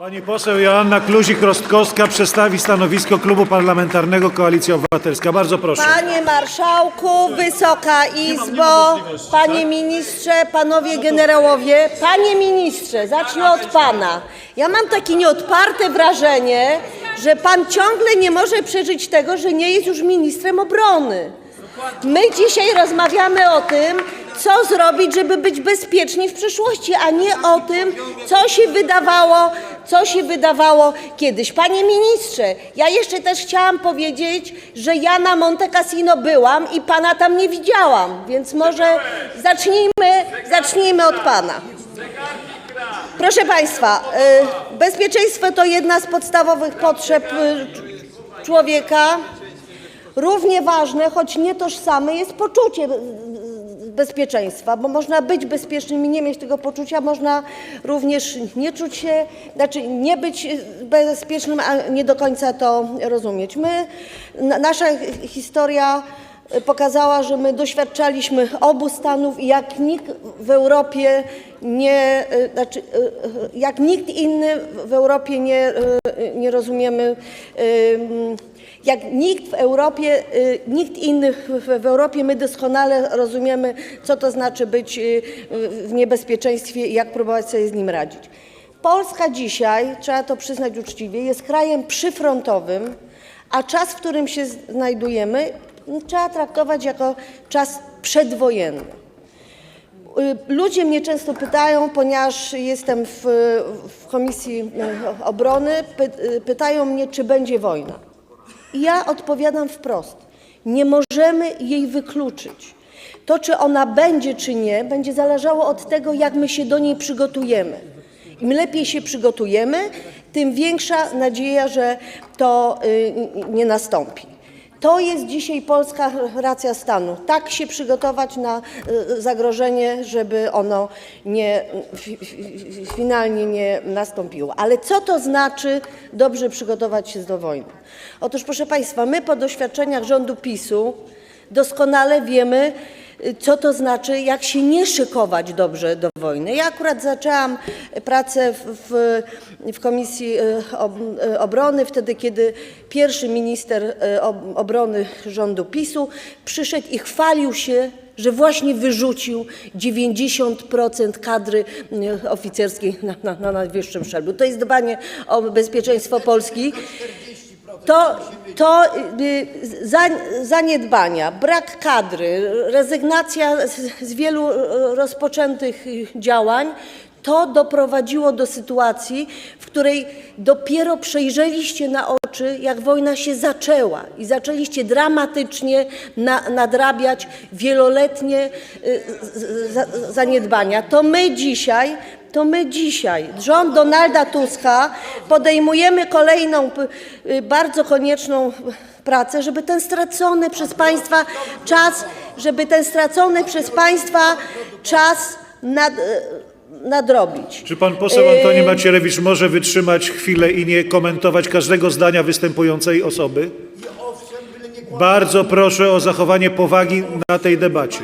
Pani poseł Joanna Kluzik-Rostkowska przedstawi stanowisko Klubu Parlamentarnego Koalicja Obywatelska. Bardzo proszę. Panie Marszałku, Wysoka Izbo, Panie Ministrze, Panowie Generałowie, Panie Ministrze, zacznę od Pana. Ja mam takie nieodparte wrażenie, że Pan ciągle nie może przeżyć tego, że nie jest już ministrem obrony. My dzisiaj rozmawiamy o tym, co zrobić, żeby być bezpieczni w przyszłości, a nie o tym, co się wydawało, co się wydawało kiedyś. Panie ministrze, ja jeszcze też chciałam powiedzieć, że ja na Monte Cassino byłam i pana tam nie widziałam, więc może zacznijmy, zacznijmy od pana. Proszę Państwa, y, bezpieczeństwo to jedna z podstawowych potrzeb y, człowieka. Równie ważne, choć nie tożsame, jest poczucie bezpieczeństwa, bo można być bezpiecznym i nie mieć tego poczucia, można również nie czuć się, znaczy nie być bezpiecznym, a nie do końca to rozumieć. My, na, nasza historia pokazała, że my doświadczaliśmy obu stanów i jak nikt w Europie nie, y, znaczy, y, y, jak nikt inny w Europie nie, nie rozumiemy, jak nikt w Europie, nikt inny w, Europie, my doskonale rozumiemy, co to znaczy być w niebezpieczeństwie i jak próbować sobie z nim radzić. Polska dzisiaj, trzeba to przyznać uczciwie, jest krajem przyfrontowym, a czas, w którym się znajdujemy, trzeba traktować jako czas przedwojenny. Y, Ludzie mnie często pytają, ponieważ jestem w, w Komisji y, Obrony, py, y, pytają mnie, czy będzie wojna. I ja odpowiadam wprost. Nie możemy jej wykluczyć. To, czy ona będzie, czy nie, będzie zależało od tego, jak my się do niej przygotujemy. Im lepiej się przygotujemy, tym większa nadzieja, że to nie nastąpi. To jest dzisiaj polska racja stanu. Tak się przygotować na y, zagrożenie, żeby ono nie, fi- fi- finalnie nie nastąpiło. Ale co to znaczy dobrze przygotować się do wojny? Otóż, proszę Państwa, my po doświadczeniach rządu PiSu doskonale wiemy, y, co to znaczy, jak się nie szykować dobrze do wojny. Ja akurat zaczęłam pracę w, w, w Komisji Ob- y, Obrony, wtedy kiedy pierwszy minister ob- obrony rządu PiSu przyszedł i chwalił się, że właśnie wyrzucił 90% kadry oficerskiej na, na, na najwyższym szczeblu. To jest dbanie o bezpieczeństwo Polski. To, to za- zaniedbania, brak kadry, rezygnacja z, wielu rozpoczętych działań, to doprowadziło do sytuacji, w której dopiero przejrzeliście na oczy, jak wojna się zaczęła i zaczęliście dramatycznie na, nadrabiać wieloletnie y, zaniedbania. To my dzisiaj to my dzisiaj, rząd Donalda Tuska, podejmujemy kolejną y, bardzo konieczną pracę, żeby ten stracony przez Państwa czas, żeby ten stracony przez Państwa czas nad, y, nadrobić. Czy pan poseł Antoni Macierewicz może wytrzymać chwilę i nie komentować każdego zdania występującej osoby? Bardzo proszę o zachowanie powagi na tej debacie.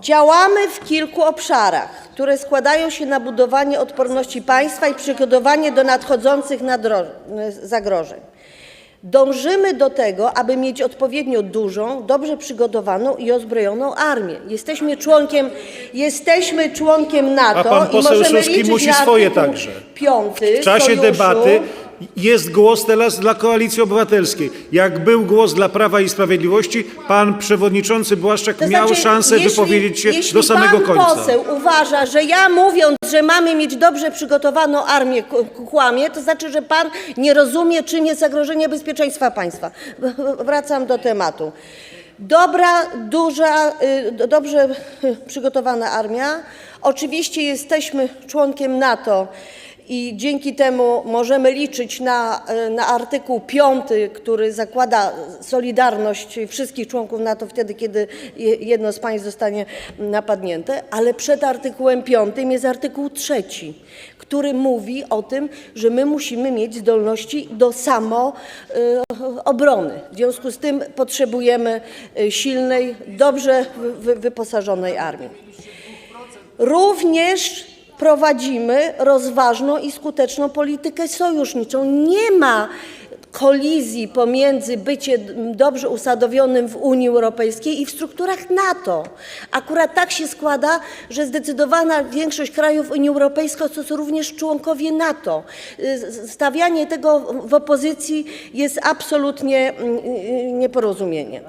Działamy w kilku obszarach, które składają się na budowanie odporności państwa i przygotowanie do nadchodzących zagrożeń. Dążymy do tego, aby mieć odpowiednio dużą, dobrze przygotowaną i ozbrojoną armię. Jesteśmy członkiem, jesteśmy członkiem NATO A pan i poseł możemy Suski liczyć musi na swoje artykuł także. Piąty W czasie sojuszu. debaty jest głos teraz dla Koalicji Obywatelskiej. Jak był głos dla Prawa i Sprawiedliwości, pan przewodniczoncy Błaszczak To miał znaczy, szansę jeśli- wypowiedzieć się jeśli do samego pan końca. poseł uważa, że ja mówiąc, że mamy mieć dobrze przygotowaną armię, kłamie, to znaczy, że pan nie rozumie, czym jest zagrożenie bezpieczeństwa państwa. Wracam do tematu. Dobra, duża, y, do- dobrze przygotowana armia. Oczywiście jesteśmy członkiem NATO i dzięki temu możemy liczyć na, y, na artykuł 5, który zakłada solidarność wszystkich członków NATO wtedy, kiedy je- jedno z państw zostanie napadnięte, ale przed artykułem 5 jest artykuł 3, który mówi o tym, że my musimy mieć zdolności do samoobrony. W związku z tym potrzebujemy y, silnej, dobrze wy- wy- wyposażonej armii. Również prowadzimy rozważną i skuteczną politykę sojuszniczą. Nie ma kolizji pomiędzy byciem dobrze usadowionym w Unii Europejskiej i w strukturach NATO. Akurat tak się składa, że zdecydowana większość krajów Unii Europejskiej to są również członkowie NATO. Y, Stawianie tego w opozycji jest absolutnie mm, y, nieporozumieniem.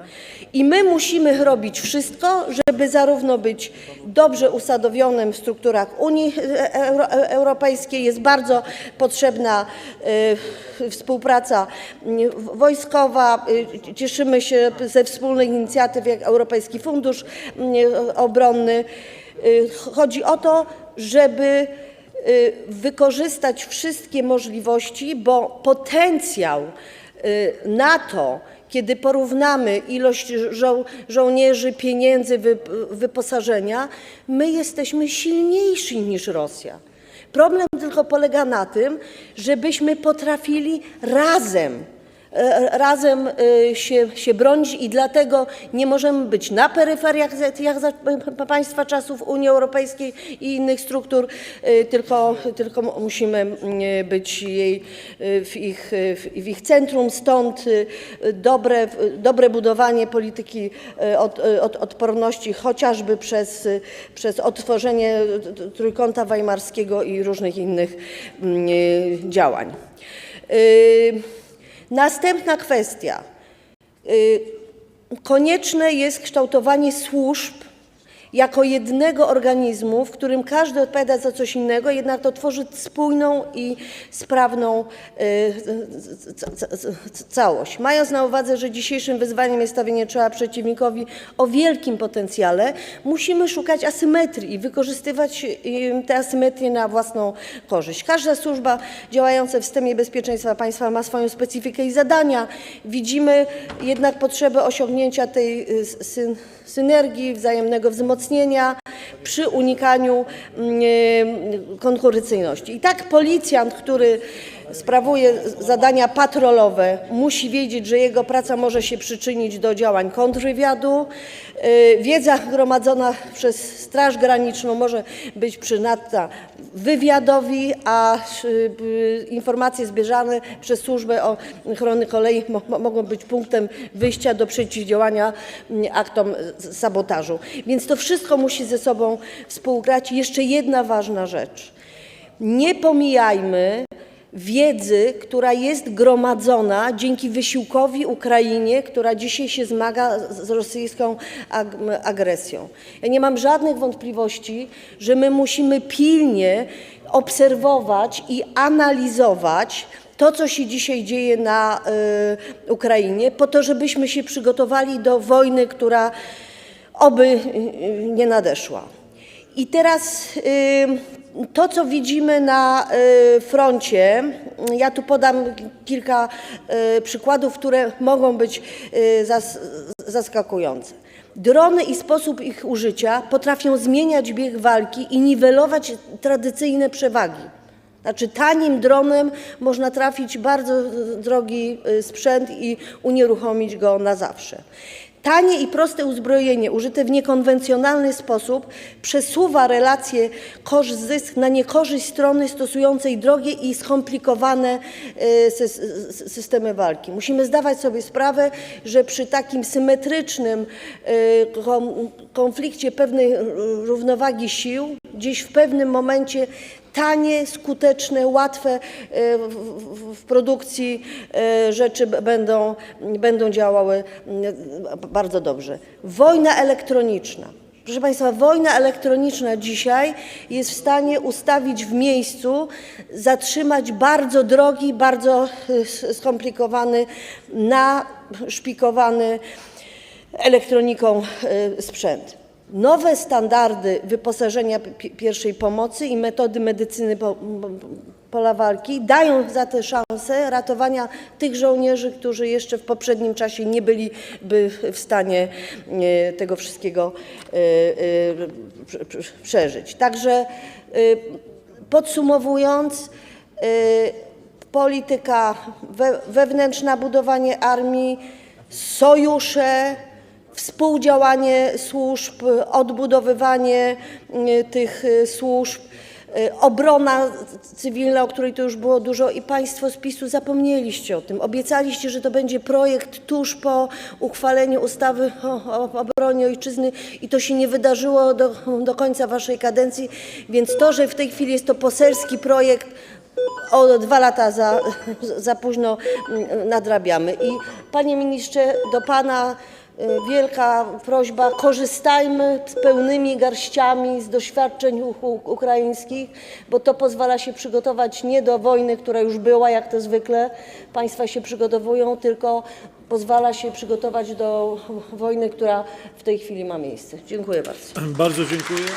I my musimy robić wszystko, żeby zarówno być dobrze usadowionym w strukturach Unii e, Euro- e, Europejskiej, jest bardzo potrzebna y, współpraca y, wojskowa. Y, Cieszymy się ze wspólnych inicjatyw jak Europejski Fundusz y, Obronny. Y, Chodzi o to, żeby wykorzystać wszystkie możliwości, bo potencjał NATO, kiedy porównamy ilość żo żołnierzy, pieniędzy, wy wyposażenia, my jesteśmy silniejsi niż Rosja. Problem tylko polega na tym, żebyśmy potrafili razem razem e, się, się bronić i dlatego nie możemy być na peryferiach państwa czasów Unii Europejskiej i innych struktur, e, tylko, tylko mu- musimy być jej e, w ich, e, w ich centrum. Stąd e, dobre, dobre budowanie polityki e, od, e, od, odporności, chociażby przez, e, przez odtworzenie t- Trójkąta Weimarskiego i różnych innych e, działań. Następna kwestia. Y, Konieczne jest kształtowanie służb jako jednego organizmu, w którym każdy odpowiada za coś innego, jednak to tworzy spójną i sprawną y, ca- ca- ca- całość. Mając na uwadze, że dzisiejszym wyzwaniem jest stawienie czoła przeciwnikowi o wielkim potencjale, musimy szukać asymetrii i wykorzystywać te asymetrie na własną korzyść. Każda służba działająca w systemie bezpieczeństwa państwa ma swoją specyfikę i zadania. Widzimy jednak potrzebę osiągnięcia tej y, syn- synergii, wzajemnego wzmocnienia przy unikaniu mm, y, konkurencyjności. I tak policjant, który sprawuje zadania patrolowe, musi wiedzieć, że jego praca może się przyczynić do działań kontrwywiadu. Y, Wiedza gromadzona przez Straż Graniczną może być przynadna wywiadowi, a y, informacje zbierzane przez Służbę Ochrony Kolei mo- mo- mogą być punktem wyjścia do przeciwdziałania mm, aktom sabotażu. Więc to wszystko musi ze sobą współgrać. Jeszcze jedna ważna rzecz. Nie pomijajmy wiedzy, która jest gromadzona dzięki wysiłkowi Ukrainie, która dzisiaj się zmaga z rosyjską ag- agresją. Ja nie mam żadnych wątpliwości, że my musimy pilnie obserwować i analizować to, co się dzisiaj dzieje na y, Ukrainie, po to, żebyśmy się przygotowali do wojny, która oby y, nie nadeszła. I teraz y, to, co widzimy na y, froncie, ja tu podam kilka y, przykładów, które mogą być y, zas, zaskakujące. Drony i sposób ich użycia potrafią zmieniać bieg walki i niwelować tradycyjne przewagi. Znaczy tanim dronem można trafić bardzo drogi sprzęt i unieruchomić go na zawsze. Tanie i proste uzbrojenie użyte w niekonwencjonalny sposób przesuwa relacje koszt-zysk na niekorzyść strony stosującej drogie i skomplikowane sys- systemy walki. Musimy zdawać sobie sprawę, że przy takim symetrycznym kom- konflikcie pewnej równowagi sił, gdzieś w pewnym momencie tanie, skuteczne, łatwe e, w, produkcji e, rzeczy będą, będą działały mm, bardzo dobrze. Wojna elektroniczna. Proszę Państwa, wojna elektroniczna dzisiaj jest w stanie ustawić w miejscu, zatrzymać bardzo drogi, bardzo e, skomplikowany, naszpikowany elektroniką sprzęt. Nowe standardy wyposażenia pi- pierwszej pomocy i metody medycyny pola walki dają za te szanse ratowania tych żołnierzy, którzy jeszcze w poprzednim czasie nie byliby w stanie e, tego wszystkiego e, e, prze- prze- przeżyć. Także podsumowując, polityka we, wewnętrzna, budowanie armii, sojusze, współdziałanie służb, odbudowywanie y, tych y, służb, y, obrona cywilna, o której tu już było dużo i Państwo z PiSu zapomnieliście o tym. Obiecaliście, że to będzie projekt tuż po uchwaleniu ustawy o, obronie ojczyzny i to się nie wydarzyło do, do końca Waszej kadencji, więc to, że w tej chwili jest to poselski projekt, o dwa lata za, za późno mm, nadrabiamy. I panie ministrze, do pana wielka prośba, korzystajmy z pełnymi garściami z doświadczeń ukraińskich, bo to pozwala się przygotować nie do wojny, która już była, jak to zwykle państwa się przygotowują, tylko pozwala się przygotować do wojny, która w tej chwili ma miejsce. Dziękuję bardzo. Bardzo dziękuję.